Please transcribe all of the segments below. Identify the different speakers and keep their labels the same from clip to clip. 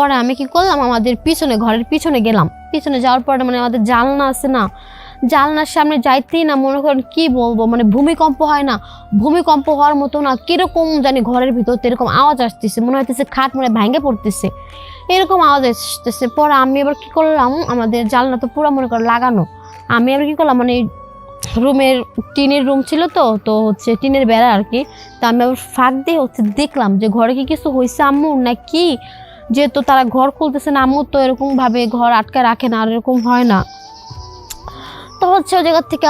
Speaker 1: পরে আমি কি করলাম? আমাদের পিছনে, ঘরের পিছনে গেলাম। পিছনে যাওয়ার পরে মানে আমাদের জানলা আছে না, জানলার সামনে যাইতেই না মনে করেন কি বলব? মানে ভূমিকম্প হয় না। ভূমিকম্প হওয়ার মতো না, কীরকম জানি ঘরের ভিতর এরকম আওয়াজ আসতেছে। মনে হইতেছে খাট মনে ভেঙে পড়তেছে। এরকম আওয়াজ আসতেছে। পরে আমি এবার কি করলাম? আমাদের জানলা তো পুরো মনে করেন লাগানো। আমি আবার কি করলাম? মানে রুমের, টিনের রুম ছিল তো তো হচ্ছে টিনের বেড়া আর কি। তো আমি আবার ফাঁক দিয়ে হচ্ছে দেখলাম যে ঘরে কি কিছু হয়েছে আম্মুর না কি? যেহেতু তারা ঘর খুলতেছে না, আম্মু তো এরকমভাবে ঘর আটকে রাখে না, আর এরকম হয় না। তো হচ্ছে ওই জায়গা থেকে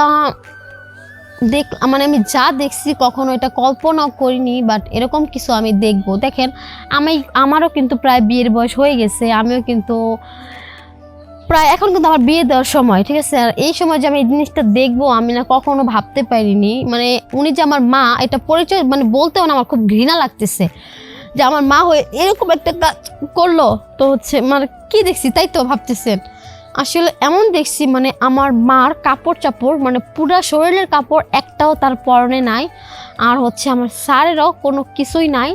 Speaker 1: দেখ মানে আমি যা দেখছি কখনো এটা কল্পনাও করিনি বাট এরকম কিছু আমি দেখব। দেখেন, আমি, আমারও কিন্তু প্রায় বিয়ের বয়স হয়ে গেছে, আমিও কিন্তু প্রায়, এখন কিন্তু আমার বিয়ে দেওয়ার সময়, ঠিক আছে? আর এই সময় যে আমি এই জিনিসটা দেখব, আমি না কখনো ভাবতে পারিনি। মানে উনি যে আমার মা, এটা পরিচয় মানে বলতেও না, আমার খুব ঘৃণা লাগতেছে। যে আমার মা হয়ে এরকম একটা কাজ করল, তো হচ্ছে মানে কি দেখছি? তাই তো ভাবতেছেন আসলে এমন দেখছি মানে আমার মার কাপড় চাপড় মানে পুরা শরীরের কাপড় একটাও তার পরনে নাই। আর হচ্ছে আমার স্যারেরও কোনো কিছুই নাই।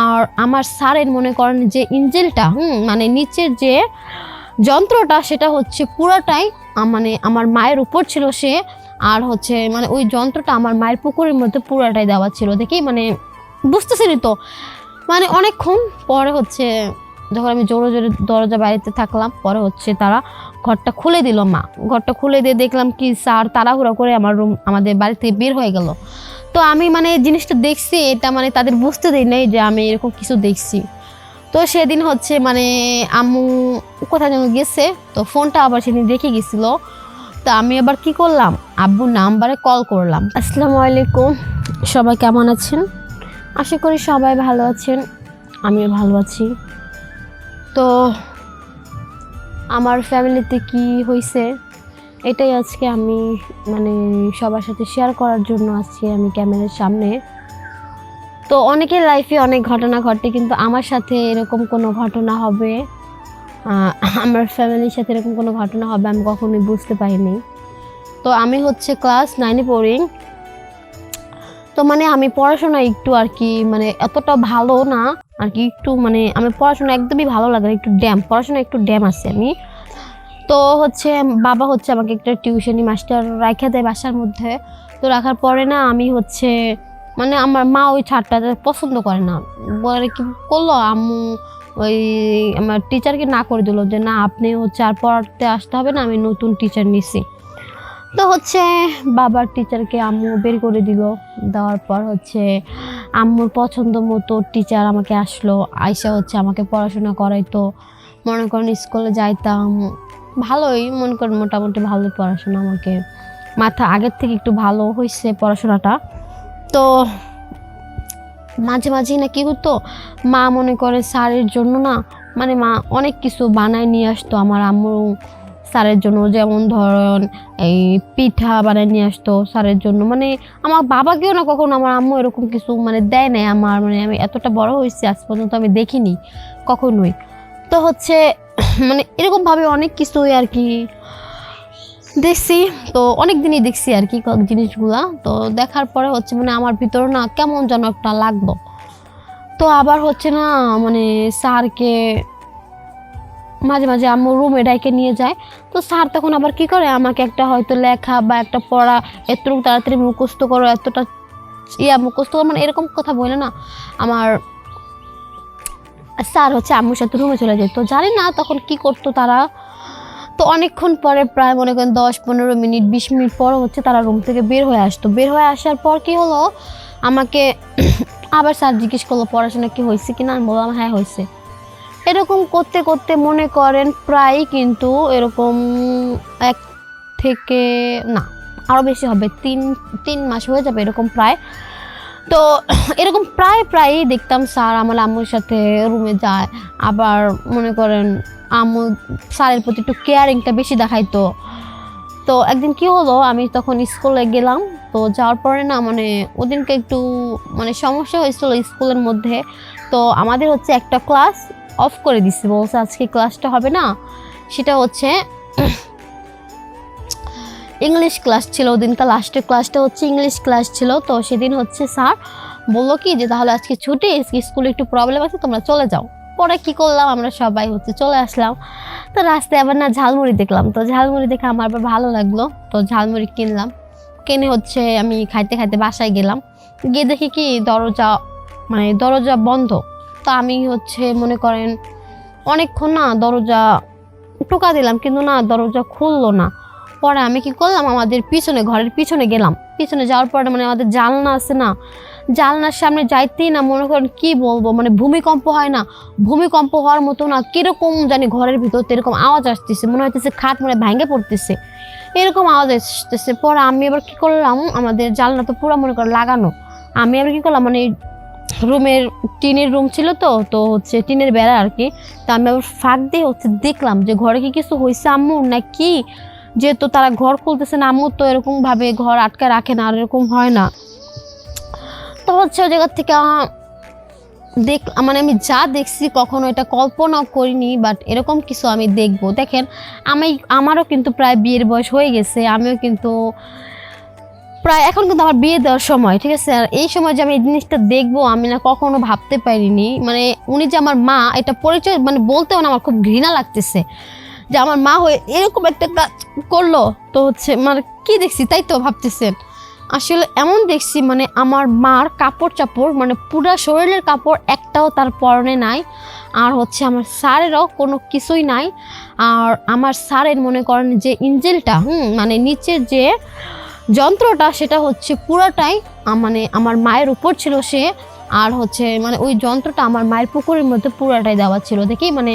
Speaker 1: আর আমার স্যারের মনে করেন যে ইঞ্জেলটা, হুম মানে নিচের যে যন্ত্রটা, সেটা হচ্ছে পুরোটাই মানে আমার মায়ের উপর ছিল সে। আর হচ্ছে মানে ওই যন্ত্রটা আমার মায়ের পুকুরের মধ্যে পুরোটাই দেওয়া ছিল। দেখি মানে বুঝতেছিলি তো। মানে অনেকক্ষণ পরে হচ্ছে যখন আমি জোরে জোরে দরজা বাড়িতে থাকলাম পরে হচ্ছে তারা ঘরটা খুলে দিল মা। ঘরটা খুলে দিয়ে দেখলাম কি স্যার তাড়াহুড়া করে আমার রুম আমাদের বাড়ি থেকে বের হয়ে গেল। তো আমি মানে জিনিসটা দেখছি এটা মানে তাদের বুঝতে দিই নাই যে আমি এরকম কিছু দেখছি। তো সেদিন হচ্ছে মানে আম্মু কোথায় যেন গেছে তো ফোনটা আবার সেদিন রেখে গেছিল। তো আমি আবার কি করলাম? আব্বুর নাম্বারে কল করলাম। আসসালামু আলাইকুম। সবাই কেমন আছেন? আশা করি সবাই ভালো আছেন, আমিও ভালো আছি। তো আমার ফ্যামিলিতে কি হয়েছে এটাই আজকে আমি মানে সবার সাথে শেয়ার করার জন্য আজকে আমি ক্যামেরার সামনে। তো অনেকের লাইফে অনেক ঘটনা ঘটে, কিন্তু আমার সাথে এরকম কোনো ঘটনা হবে আমার ফ্যামিলির সাথে এরকম কোনো ঘটনা হবে আমি কখনোই বুঝতে পারিনি। তো আমি হচ্ছে ক্লাস নাইনে পড়ি তো মানে আমি পড়াশোনা একটু আর কি মানে এতটা ভালো না আর কি একটু মানে আমি পড়াশোনা একদমই ভালো লাগে না, একটু ড্যাম পড়াশোনা একটু ড্যাম আছে আমি। তো হচ্ছে বাবা হচ্ছে আমাকে একটা টিউশনি মাস্টার রাখা দেয় বাসার মধ্যে তো রাখার পরে না আমি হচ্ছে মানে আমার মা ওই ছাড়টা পছন্দ করে না বলে কি করল আম্মু ওই আমার টিচারকে না করে দিল যে না আপনি হচ্ছে আর পড়াতে আসতে হবে না আমি নতুন টিচার নিছি। তো হচ্ছে বাবার টিচারকে আম্মু বের করে দিল। দেওয়ার পর হচ্ছে আম্মুর পছন্দ মতো টিচার আমাকে আসলো। আইসা হচ্ছে আমাকে পড়াশোনা করাইতো। মনে করেন স্কুলে যাইতাম। ভালোই, মনে করেন মোটামুটি ভালোই পড়াশোনা আমাকে। মাথা আগের থেকে একটু ভালো হয়েছে পড়াশোনাটা। তো মাঝে মাঝে না কি হতো, মা মনে করে স্যারের জন্য না মানে মা অনেক কিছু বানায় নিয়ে আসতো আমার আম্মু। স্যারের জন্য, যেমন ধরেন এই পিঠা বানায় নিয়ে আসতো স্যারের জন্য। মানে আমার বাবাকেও না কখনো, আমার আম্মু এরকম কিছু মানে দেয় নাই আমার মানে আমি এতটা বড় হয়েছি আজ পর্যন্ত আমি দেখিনি কখনোই। তো হচ্ছে মানে এরকমভাবে অনেক কিছুই আর কি দেখছি। তো অনেক দিনই দেখছি আর কি জিনিসগুলা। তো দেখার পরে হচ্ছে মানে আমার ভিতরে না কেমন যেন একটা লাগবো তো আবার হচ্ছে না মানে স্যারকে মাঝে মাঝে আম্মু রুমে ডাইকে নিয়ে যায়। তো স্যার তখন আবার কি করে? আমাকে একটা হয়তো লেখা বা একটা পড়া, এতটুকু তাড়াতাড়ি মুখস্থ করো, এতটা ইয়া মুখস্থ করো মানে এরকম কথা বলে না। আমার স্যার হচ্ছে আম্মুর সাথে রুমে চলে যেত। জানি না তখন কি করতো তারা। তো অনেকক্ষণ পরে প্রায় মনে করেন দশ পনেরো মিনিট, বিশ মিনিট পর হচ্ছে তারা রুম থেকে বের হয়ে আসতো। বের হয়ে আসার পর কি হলো? আমাকে আবার স্যার জিজ্ঞেস করল, পড়াশোনা কি হয়েছে কিনা? আমি বললাম হ্যাঁ হয়েছে। এরকম করতে করতে মনে করেন প্রায় কিন্তু এরকম এক থেকে না আরও বেশি হবে, তিন তিন মাস হয়ে যাবে এরকম প্রায়। তো এরকম প্রায়, প্রায়ই দেখতাম স্যার আমার আম্মুর সাথে রুমে যায়। আবার মনে করেন আম্মু স্যারের প্রতি একটু কেয়ারিংটা বেশি দেখাইতো। তো একদিন কি হলো, আমি তখন স্কুলে গেলাম। তো যাওয়ার পরে না মানে ওদিনকে একটু মানে সমস্যা হয়েছিল স্কুলের মধ্যে। তো আমাদের হচ্ছে একটা ক্লাস অফ করে দিচ্ছে। বলছে, আজকে ক্লাসটা হবে না। সেটা হচ্ছে, ইংলিশ ক্লাস ছিল ওদিনকার লাস্টের ক্লাসটা হচ্ছে ইংলিশ ক্লাস ছিল। তো সেদিন হচ্ছে স্যার বলল কি যে, তাহলে আজকে ছুটি স্কুলে একটু প্রবলেম আছে, তোমরা চলে যাও। পরে কি করলাম, আমরা সবাই হচ্ছে চলে আসলাম। তো রাস্তায় আবার না ঝালমুড়ি দেখলাম। তো ঝালমুড়ি দেখে আমার আবার ভালো লাগল। তো ঝালমুড়ি কিনলাম। কিনে হচ্ছে আমি খাইতে খাইতে বাসায় গেলাম। গিয়ে দেখি কি দরজা মানে দরজা বন্ধ। তো আমি হচ্ছে মনে করেন অনেকক্ষণ না দরজা টোকা দিলাম, কিন্তু না দরজা খুললো না। পরে আমি কি করলাম, আমাদের পিছনে, ঘরের পিছনে গেলাম। পিছনে যাওয়ার পরে মানে আমাদের জানলা আছে না, জানলার সামনে যাইতেই না মনে করেন কি বলব মানে ভূমিকম্প হয় না। ভূমিকম্প হওয়ার মতো না কীরকম জানি ঘরের ভিতর এরকম আওয়াজ আসতেছে, মনে হইতেছে খাট মনে ভেঙে পড়তেছে। এরকম আওয়াজ আসতেছে। পরে আমি এবার কি করলাম, আমাদের জানলা তো পুরো মনে করেন লাগানো। আমি আবার কি করলাম মানে রুমের, টিনের রুম ছিল তো তো হচ্ছে টিনের বেড়া আর কি তো আমি আবার ফাঁক দিয়ে হচ্ছে দেখলাম যে ঘরে কি কিছু হয়েছে আম্মু, না কি? যেহেতু তারা ঘর খুলতেছে না, আম্মু তো এরকম ভাবে ঘর আটকে রাখে না, আর এরকম হয় না। তো হচ্ছে ওই জায়গা থেকে দেখ মানে আমি যা দেখছি কখনো এটা কল্পনাও করিনি বাট এরকম কিছু আমি দেখব। দেখেন, আমি, আমারও কিন্তু প্রায় বিয়ের বয়স হয়ে গেছে, আমিও কিন্তু প্রায় এখন কিন্তু আমার বিয়ে দেওয়ার সময়, ঠিক আছে? আর এই সময় যে আমি এই জিনিসটা দেখব, আমি না কখনো ভাবতে পারিনি। মানে উনি যে আমার মা, এটা পরিচয় মানে বলতেও না আমার খুব ঘৃণা লাগতেছে যে আমার মা হয়ে এরকম একটা কাজ করল। তো হচ্ছে মানে কি দেখছি? তাই তো ভাবতেছেন আসলে এমন দেখছি মানে আমার মার কাপড় চাপড় মানে পুরা শরীরের কাপড় একটাও তার পরনে নাই। আর হচ্ছে আমার স্যারেরও কোনো কিছুই নাই। আর আমার স্যারের মনে করেন যে ইঞ্জেলটা, হুম মানে নিচে যে যন্ত্রটা সেটা হচ্ছে পুরোটাই মানে আমার মায়ের উপর ছিল সে, আর হচ্ছে মানে ওই যন্ত্রটা আমার মায়ের পুকুরের মধ্যে পুরোটাই দেওয়া ছিল, দেখি মানে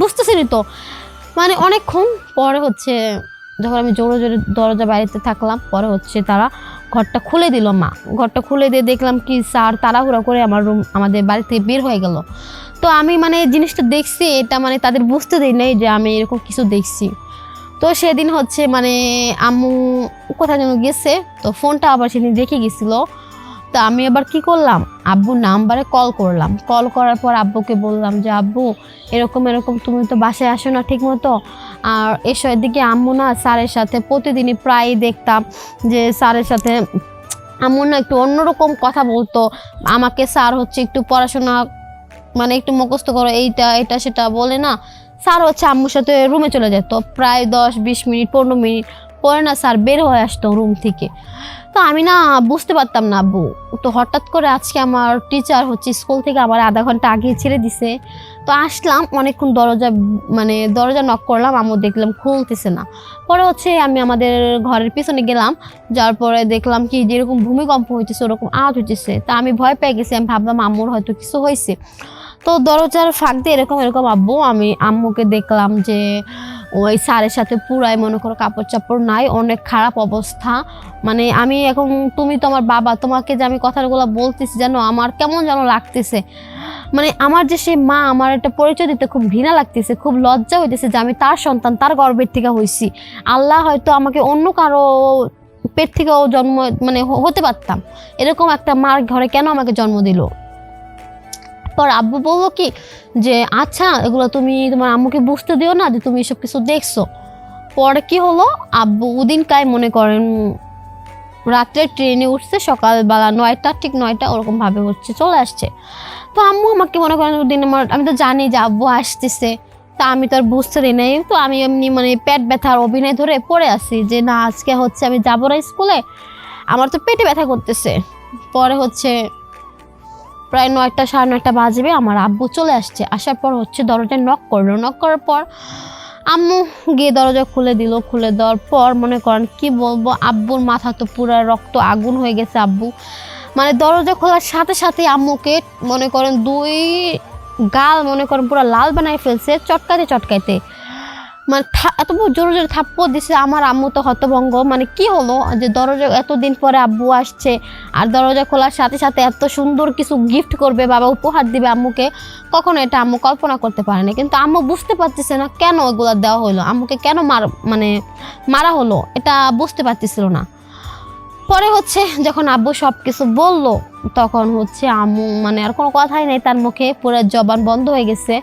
Speaker 1: বুঝতেছিলি তো? মানে অনেকক্ষণ পরে হচ্ছে যখন আমি জোরে জোরে দরজা বাড়িতে থাকলাম, পরে হচ্ছে তারা ঘরটা খুলে দিল মা। ঘরটা খুলে দিয়ে দেখলাম কি স্যার তাড়াহুড়া করে আমার রুম, আমাদের বাড়ি থেকে বের হয়ে গেল। তো আমি মানে জিনিসটা দেখছি, এটা মানে তাদের বুঝতে দিই নাই যে আমি এরকম কিছু দেখছি। তো সেদিন হচ্ছে মানে আম্মু কোথায় যেন গেছে, তো ফোনটা আবার সেদিন রেখে গেছিল। তো আমি আবার কি করলাম? আব্বুর নাম্বারে কল করলাম। কল করার পর আব্বুকে বললাম যে, আব্বু, এরকম এরকম তুমি তো বাসায় আসো না ঠিক মতো আর এসো দিকে আম্মু না স্যারের সাথে প্রতিদিনই প্রায়ই দেখতাম যে স্যারের সাথে আম্মু না একটু অন্যরকম কথা বলতো। আমাকে স্যার হচ্ছে একটু পড়াশোনা মানে একটু মুখস্থ করো এইটা, এটা, সেটা বলে না। স্যার হচ্ছে আম্মুর সাথে রুমে চলে যেত প্রায় দশ, বিশ মিনিট, পনেরো মিনিট পরে না স্যার বের হয়ে আসতো রুম থেকে। তো আমি না বুঝতে পারতাম না আব্বু। তো হঠাৎ করে আজকে আমার টিচার হচ্ছে স্কুল থেকে আমার আধা ঘণ্টা আগে ছেড়ে দিছে। তো আসলাম, অনেকক্ষণ দরজা মানে দরজা নক করলাম, আম্মু দেখলাম খুলতেছে না। পরে হচ্ছে আমি আমাদের ঘরের পিছনে গেলাম যার পরে দেখলাম কি যেরকম ভূমিকম্প হইতেছে, ওরকম আওয়াজ হইতেছে। তা আমি ভয় পেয়ে গেছি, আমি ভাবলাম আম্মুর হয়তো কিছু হয়েছে তো দরজার ফাঁক দিয়ে এরকম এরকম, আব্বু, আমি আম্মুকে দেখলাম যে ওই স্যারের সাথে পুরাই মনে করো কাপড় চাপড় নাই, অনেক খারাপ অবস্থা। মানে আমি এখন, তুমি তো আমার বাবা, তোমাকে যে আমি কথাগুলো বলতেছি যেন আমার কেমন যেন লাগতেছে। মানে আমার যে সে মা, আমার একটা পরিচয় দিতে খুব ঘৃণা লাগতেছে, খুব লজ্জা হইতেছে যে আমি তার সন্তান, তার গর্বের থেকে হয়েছি আল্লাহ হয়তো আমাকে অন্য কারও পেট থেকেও জন্ম মানে হতে পারতাম। এরকম একটা মার ঘরে কেন আমাকে জন্ম দিল? পর আব্বু বলল কি, যে আচ্ছা এগুলো তুমি তোমার আম্মুকে বুঝতে দিও না যে তুমি এসব কিছু দেখছ। পরে কি হলো, আব্বু ওদিনকায় মনে করেন, রাত্রে ট্রেনে উঠছে, সকালবেলা নয়টা, ঠিক নয়টা ওরকম ভাবে হচ্ছে, চলে আসছে। তো আম্মু আমাকে মনে করেন ওদিন আমার, আমি তো জানি যে আব্বু আসতেছে, তা আমি তো আর বুঝতে দিই নাই। তো আমি এমনি মানে পেট ব্যথার অভিনয় ধরে পড়ে আছি যে না, আজকে হচ্ছে আমি যাব না স্কুলে, আমার তো পেটে ব্যথা করতেছে। পরে হচ্ছে প্রায় নয়টা, সাড়ে নয়টা বাজবে, আমার আব্বু চলে আসছে। আসার পর হচ্ছে দরজায় নক করল। নক করার পর আম্মু গিয়ে দরজা খুলে দিল। খুলে দেওয়ার পর মনে করেন, কি বলব, আব্বুর মাথা তো পুরো রক্ত আগুন হয়ে গেছে আব্বু। মানে দরজা খোলার সাথে সাথে আম্মুকে মনে করেন দুই গাল মনে করেন পুরো লাল বানায় ফেলছে চটকাতে চটকাইতে। মানে এত জোরে জোরে থাপ্পড় দিছে আমার আম্মু তো হতভঙ্গ। মানে কি হলো যে দরজা, এতদিন পরে আব্বু আসছে আর দরজা খোলার সাথে সাথে এত সুন্দর কিছু গিফট করবে, বাবা উপহার দিবে আম্মুকে, কখনো এটা আম্মু কল্পনা করতে পারে না কিন্তু আম্মু বুঝতে পারতেছে না কেন এগুলো দেওয়া হলো আম্মুকে কেন মার মানে মারা হলো, এটা বুঝতে পারতেছিল না। পরে হচ্ছে যখন আব্বু সব কিছু বলল, তখন হচ্ছে আম্মু মানে আর কোনো কথাই নেই তার মুখে, পুরো জবান বন্ধ হয়ে গেছে।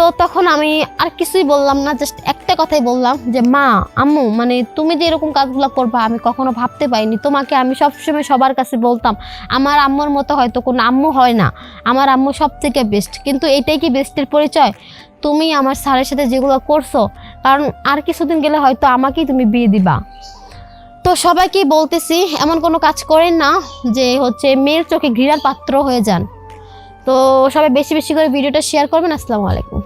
Speaker 1: তো তখন আমি আর কিছুই বললাম না জাস্ট একটা কথাই বললাম যে, মা, আম্মু মানে তুমি যে এরকম কাজগুলো করবা, আমি কখনো ভাবতে পারিনি। তোমাকে আমি সবসময় সবার কাছে বলতাম, আমার আম্মুর মতো হয়তো কোনো আম্মু হয় না, আমার আম্মু সব থেকে বেস্ট কিন্তু এটাই কি বেস্টের পরিচয়? তুমি আমার স্যারের সাথে যেগুলো করছ, কারণ আর কিছুদিন গেলে হয়তো আমাকেই তুমি বিয়ে দিবা। তো সবাইকেই বলতেছি, এমন কোনো কাজ করেন না যে, হচ্ছে মেয়ের চোখে ঘৃণার পাত্র হয়ে যান। তো সবাই বেশি বেশি করে ভিডিওটা শেয়ার করবেন। আসসালামু আলাইকুম।